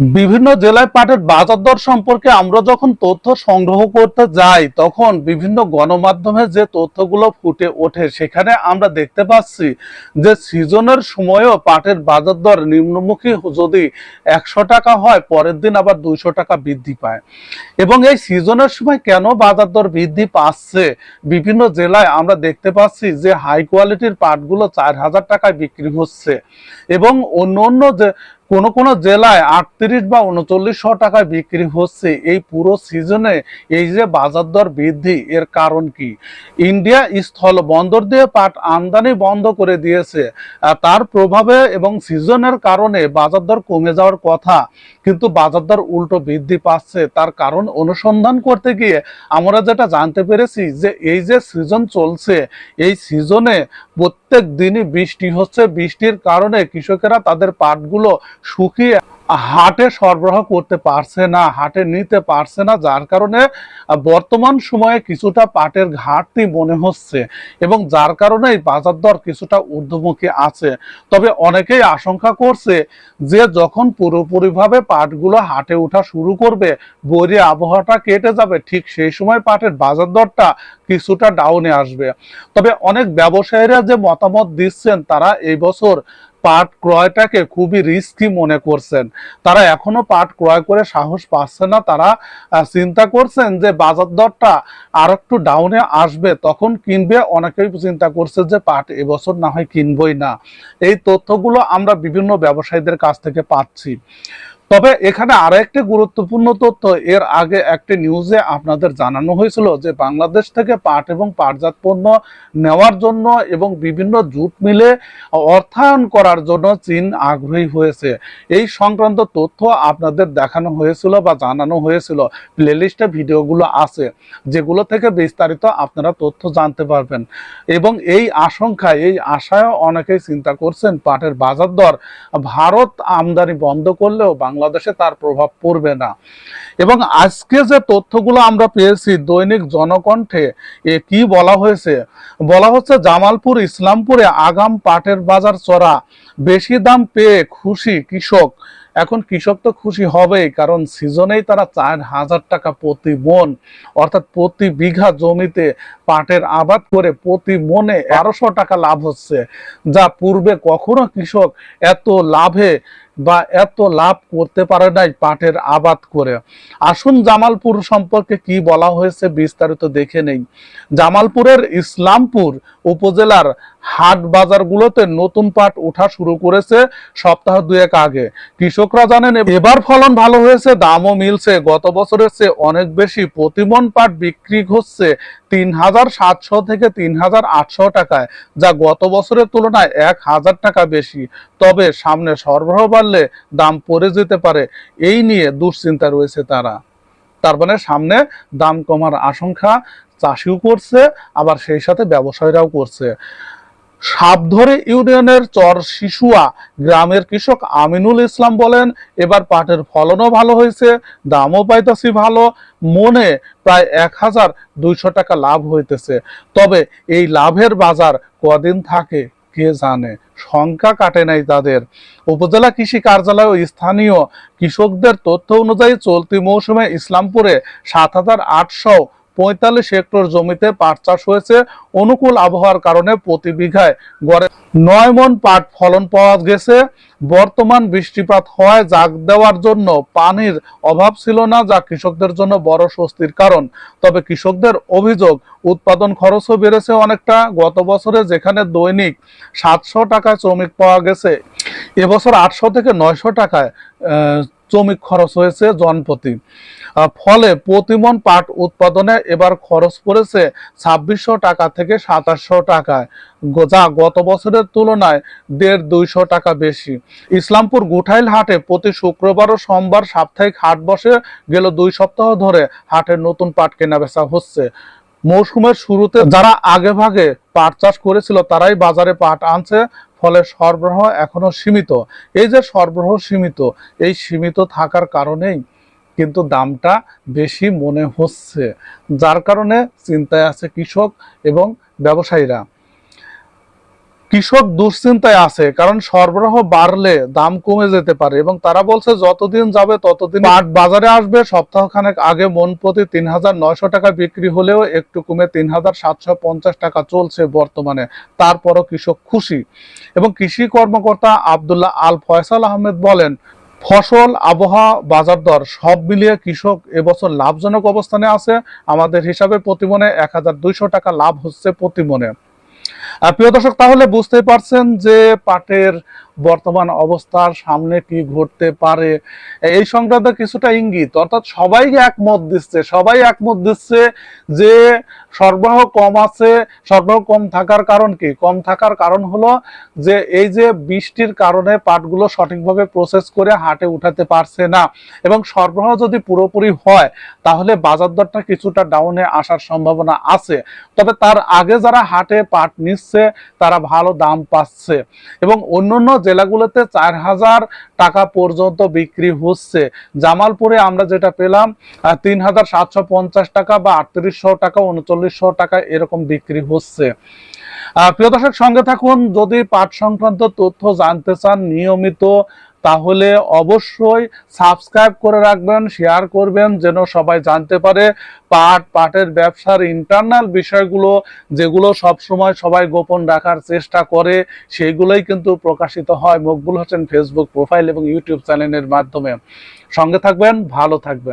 বিভিন্ন জেলায় পাটের বাজার দর সম্পর্কে আমরা যখন তথ্য সংগ্রহ করতে যাই, তখন বিভিন্ন গণমাধ্যমে যে তথ্যগুলো ফুটে ওঠে, সেখানে আমরা দেখতে পাচ্ছি যে সিজনের সময়ও পাটের বাজার দর নিম্নমুখী যদি একশো টাকা হয়, পরের দিন আবার দুইশো টাকা বৃদ্ধি পায়। এবং এই সিজনের সময় কেন বাজার দর বৃদ্ধি পাচ্ছে? বিভিন্ন জেলায় আমরা দেখতে পাচ্ছি যে হাই কোয়ালিটির পাটগুলো চার হাজার টাকায় বিক্রি হচ্ছে। এবং অন্য অন্য যে কোন কোন জেলায় আটত্রিশ বা উনচল্লিশশো টাকায় বিক্রি হচ্ছে। এই পুরো সিজনে এই যে বাজার দর বৃদ্ধি, এর কারণ কি? ইন্ডিয়া স্থল বন্দর দিয়ে পাট আমদানি বন্ধ করে দিয়েছে। তার প্রভাবে এবং সিজনের কারণে বাজার দর কমে যাওয়ার কথা, কিন্তু বাজার দর উল্টো বৃদ্ধি পাচ্ছে। তার কারণ অনুসন্ধান করতে গিয়ে আমরা যেটা জানতে পেরেছি যে এই যে সিজন চলছে, এই সিজনে প্রত্যেক দিনই বৃষ্টি হচ্ছে। বৃষ্টির কারণে কৃষকেরা তাদের পাটগুলো শুকিয়ে হাটে সরবরাহ করতে পারছে না, হাটে নিতে পারছে না, যার কারণে বর্তমান সময়ে কিছুটা পাটের ঘাটতি মনে হচ্ছে এবং যার কারণে এই বাজার দর কিছুটা ঊর্ধ্বমুখী আছে। তবে অনেকেই আশঙ্কা করছে যে যখন পুরোপুরিভাবে পাটগুলো হাটে ওঠা শুরু করবে, বৈরী আবহাওয়াটা কেটে যাবে, ঠিক সেই সময় পাটের বাজার দরটা কিছুটা ডাউনে আসবে। তবে অনেক ব্যবসায়ীরা যে মতামত দিচ্ছেন, তারা এই বছর পাট ক্রয়টাকে খুবই রিস্কি মনে করছেন। তারা এখনও পাট ক্রয় করে সাহস পাচ্ছে না। তারা চিন্তা করছেন যে বাজার দরটা আর একটু ডাউনে আসবে, তখন কিনবে। অনেকেই চিন্তা করছে যে পাট এবছর না হয় কিনবই না। এই তথ্যগুলো আমরা বিভিন্ন ব্যবসায়ীদের কাছ থেকে পাচ্ছি। তবে এখানে আরও একটি গুরুত্বপূর্ণ তথ্য, এর আগে একটি নিউজে আপনাদের জানানো হয়েছিল যে বাংলাদেশ থেকে পাট এবং পাটজাত পণ্য নেওয়ার জন্য এবং বিভিন্ন জুট মিলে অর্থায়ন করার জন্য চীন আগ্রহী হয়েছে। এই সংক্রান্ত তথ্য আপনাদের দেখানো হয়েছিল বা জানানো হয়েছিল। প্লেলিস্টে ভিডিওগুলো আছে, যেগুলো থেকে বিস্তারিত আপনারা তথ্য জানতে পারবেন। এবং এই আশঙ্কায়, এই আশায় অনেকেই চিন্তা করছেন, পাটের বাজার দর ভারত আমদানি বন্ধ করলেও বাংলাদেশে তার প্রভাব পড়বে না। এবং আজকে যে তথ্যগুলো আমরা পেয়েছি দৈনিক জনকণ্ঠে, এ কি বলা হয়েছে? বলা হচ্ছে জামালপুর, ইসলামপুরে আগাম পাটের বাজার চড়া, বেশি দাম পেয়ে খুশি কৃষক। এখন কৃষক তো খুশি হবেই, কারণ সিজনেই তারা চার হাজার টাকা প্রতি মন। অর্থাৎ প্রতি বিঘা জমিতে পাটের আবাদ করে প্রতি মনে বারোশো টাকা লাভ হচ্ছে। যা পূর্বে কখনো কৃষক এত লাভে বা এত লাভ করতে পারে নাই পাটের আবাদ করে। আসুন জামালপুর সম্পর্কে কি বলা হয়েছে বিস্তারিত দেখে নেই। জামালপুরের ইসলামপুর উপজেলার হাট বাজারগুলোতে নতুন পাট ওঠা শুরু করেছে সপ্তাহ দুয়েক আগে। কৃষকরা জানেন, এবার ফলন ভালো হয়েছে, দামও মিলছে। গত বছরের চেয়ে অনেক বেশি প্রতিমন পাট বিক্রি হচ্ছে তিন হাজার সাতশো থেকে তিন হাজার আটশো টাকায়, যা গত বছরের তুলনায় এক হাজার টাকা বেশি। তবে সামনে সরবরাহ বাড়লে দাম পড়ে যেতে পারে, এই নিয়ে দুশ্চিন্তা রয়েছে তারা। তার মানে সামনে দাম কমার আশঙ্কা চাষিও করছে, আবার সেই সাথে ব্যবসায়ীরাও করছে। সাবধরে ইউনিয়নের চর শিশুয়া গ্রামের কৃষক আমিনুল ইসলাম বলেন, এবার পাটের ফলনও ভালো হয়েছে, দামও পাইতেছি ভালো, মনে প্রায় এক হাজার দুইশো টাকা লাভ হইতেছে। তবে এই লাভের বাজার কদিন থাকে কে জানে সংখ্যা কাটে নাই তাদের। উপজেলা কৃষি কার্যালয় ও স্থানীয় কৃষকদের তথ্য অনুযায়ী চলতি মৌসুমে ইসলামপুরে সাত হাজার আটশো পঁয়তাল্লিশ হেক্টর জমিতে পাট চাষ হয়েছে। অনুকূল আবহাওয়ার কারণে প্রতি বিঘায় গড়ে নয় মন পাট ফলন পাওয়া গেছে। বর্তমান বৃষ্টিপাত হওয়ায় জাগ দেওয়ার জন্য পানির অভাব ছিল না, যা কৃষকদের জন্য বড় স্বস্তির কারণ। তবে কৃষকদের অভিযোগ, উৎপাদন খরচও বেড়েছে অনেকটা। গত বছরে যেখানে দৈনিক সাতশো টাকায় শ্রমিক পাওয়া গেছে, এবছর আটশো থেকে নয়শো টাকায় শ্রমিক খরচ হয়েছে জনপ্রতি। ফলে প্রতিমন পাট উৎপাদনে এবার খরচ পড়েছে ছাব্বিশশো টাকা থেকে সাতাশশো টাকায়। যা গত বছরের তুলনায় দেড় দুইশো টাকা বেশি। ইসলামপুর গুঠাইল হাটে প্রতি শুক্রবার ও সোমবার সাপ্তাহিক হাট বসে গেল দুই সপ্তাহ ধরে হাটের নতুন পাট কেনা বেচা হচ্ছে। মৌসুমের শুরুতে যারা আগে ভাগে পাট চাষ করেছিল তারাই বাজারে পাট আনছে, ফলে সরবরাহ এখনও সীমিত। এই যে সরবরাহ সীমিত, এই সীমিত থাকার কারণেই কিন্তু দামটা বেশি মনে হচ্ছে, যার কারণে চিন্তায় আছে কৃষক এবং ব্যবসায়ীরা। কৃষক দুশ্চিন্তায় আছে, কারণ সরবরাহ বাড়লে দাম কমে যেতে পারে এবং তারা বলছে যতদিন যাবে ততদিন পাট বাজারে আসবে। সপ্তাহখানেক আগে মন প্রতি তিন হাজার নয়শো টাকা বিক্রি হলেও একটু কমে তিন হাজার সাতশো পঞ্চাশ টাকা চলছে বর্তমানে। তারপরও কৃষক খুশি এবং কৃষি কর্মকর্তা আবদুল্লাহ আল ফয়সাল আহমেদ বলেন ফসল, আবহাওয়া, বাজার দর সব মিলিয়ে কৃষক এবছর লাভজনক অবস্থানে আছে। আমাদের হিসাবে প্রতিমনে এক হাজার দুইশো টাকা লাভ হচ্ছে প্রতিমনে প্রিয় দর্শক, তাহলে বুঝতেই পারছেন যে পাটের বর্তমান অবস্থার সামনে কি ঘটতে পারে। এই সংক্রান্ত কিছুটা ইঙ্গিত, অর্থাৎ সবাই একমত দিচ্ছে, সবাই একমত দিচ্ছে যে সরবরাহ কম আছে, সরবরাহ কম থাকার কারণ কি? কম থাকার কারণ হলো যে এই যে বৃষ্টির কারণে পাটগুলো সঠিকভাবে প্রসেস করে হাটে উঠাতে পারছে না এবং সরবরাহ যদি পুরোপুরি হয়, তাহলে বাজার দরটা কিছুটা ডাউনে আসার সম্ভাবনা আছে। তবে তার আগে যারা হাটে পাট নিচ্ছে তারা ভালো দাম পাচ্ছে। এবং অন্যান্য জেলাগুলোতে চার হাজার টাকা পর্যন্ত বিক্রি হচ্ছে। জামালপুরে আমরা যেটা পেলাম তিন হাজার সাতশো পঞ্চাশ টাকা বা আটত্রিশশো টাকা, উনচল্লিশশো টাকা এরকম বিক্রি হচ্ছে। প্রিয় দর্শক, সঙ্গে থাকুন। যদি পাঠ সংক্রান্ত তথ্য জানতে চান, নিয়মিত তাহলে অবশ্যই সাবস্ক্রাইব করে রাখবেন শেয়ার করবেন, যেন সবাই জানতে পারে পাট, পাটের ব্যবসার ইন্টারনাল বিষয়গুলো, যেগুলো সব সময় সবাই গোপন রাখার চেষ্টা করে, সেগুলোই কিন্তু প্রকাশিত হয় মকবুল হোসেন ফেসবুক প্রোফাইল এবং ইউটিউব চ্যানেলের মাধ্যমে। সঙ্গে থাকবেন, ভালো থাকবেন।